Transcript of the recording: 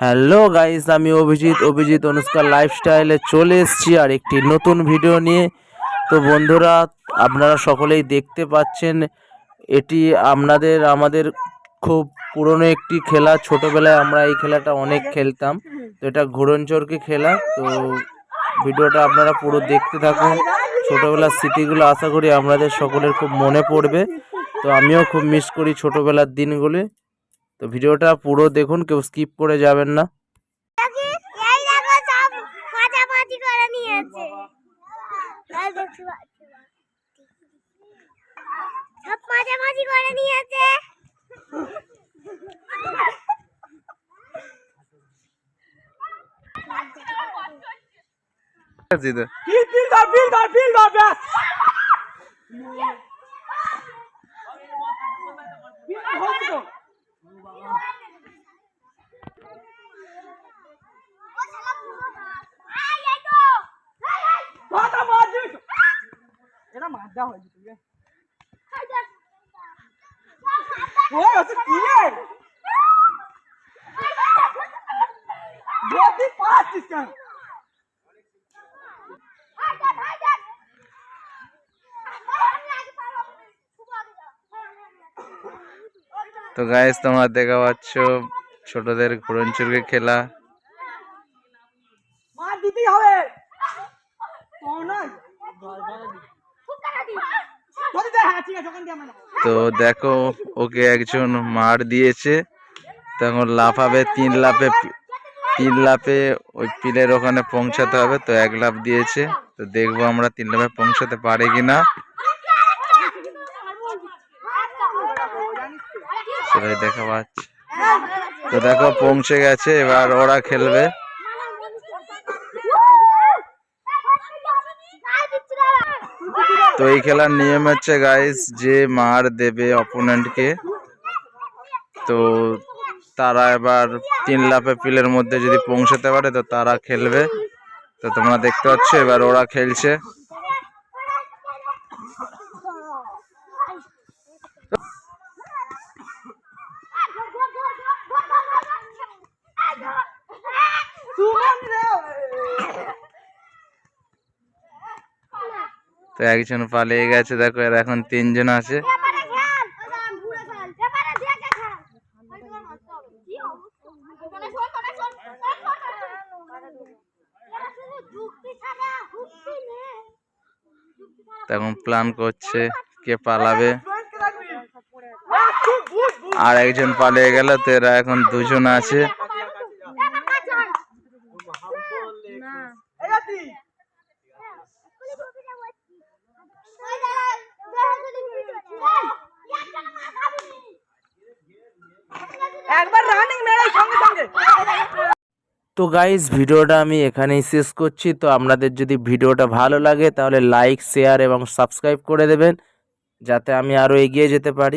Hello guys আমি অভিজিৎ অভিজিৎ অনুষ্কা লাইফস্টাইলে চলে এসেছি আর একটি নতুন ভিডিও নিয়ে। তো বন্ধুরা, আপনারা সকলেই দেখতে পাচ্ছেন, এটি আপনাদের আমাদের খুব পুরনো একটি খেলা। ছোটবেলায় আমরা এই খেলাটা অনেক খেলতাম। তো এটা ঘুরনচরকি খেলা। তো ভিডিওটা আপনারা পুরো দেখতে থাকুন। ছোটোবেলার স্মৃতিগুলো আশা করি আপনাদের সকলের খুব মনে পড়বে। তো আমিও খুব মিস করি ছোটোবেলার দিনগুলি। তো ভিডিওটা পুরো দেখুন, কেউ স্কিপ করে যাবেন না এই দেখতে পাচ্ছি। সব মাঝামাঝি করে নিয়েছে বিল বিল ধর বিল ধর বিল ধর ব্যাস বিল ধর হচ্ছে তো। এই, এই তো। এই, এই। ধরটা মার দিবি তো। এটা মার দেওয়া হয়েছে ঠিক আছে এই দেখ। ও হচ্ছে কি রে যদি পাচ্ছিস কেন এই দেখ, এই দেখ। এই, আমি আগে পারব। শুধু আগে যাও। এই, আমি আগে যাও। তো গাইস তোমরা দেখা পাচ্ছ ছোটদের খেলা। দিয়ে আমরা নেব। তো দেখো ওকে একজন মার দিয়েছে। তখন লাফাবে তিন লাফে তিন লাফে ওই পিলের ওখানে পৌঁছাতে হবে। তো এক লাফ দিয়েছে। তো দেখব আমরা তিন লাফে পৌঁছাতে পারি কিনা। সেটাই দেখা পাচ্ছে। তো দেখো, পৌঁছে গেছে, এবার ওরা খেলবে। তো এই খেলার নিয়ম হচ্ছে গাইস যে মার দেবে অপোনেন্টকে তো তারা এবার তিন লাফে পিলের মধ্যে যদি পৌঁছাতে পারে, তো তারা খেলবে। তো তোমরা দেখতে পাচ্ছ, এবার ওরা খেলছে। তো একজন পালিয়ে গেছে, দেখো এর এখন তিনজন আছে। তখন প্ল্যান করছে কে পালাবে। আর একজন পালিয়ে গেল, তো এরা এখন দুজন আছে। একবার রানিং মেরাই সঙ্গে সঙ্গে। তো গাইজ ভিডিওটা আমি এখানেই শেষ করছি। তো আপনাদের যদি ভিডিওটা ভালো লাগে, তাহলে লাইক শেয়ার এবং সাবস্ক্রাইব করে দেবেন, যাতে আমি আরও এগিয়ে যেতে পারি।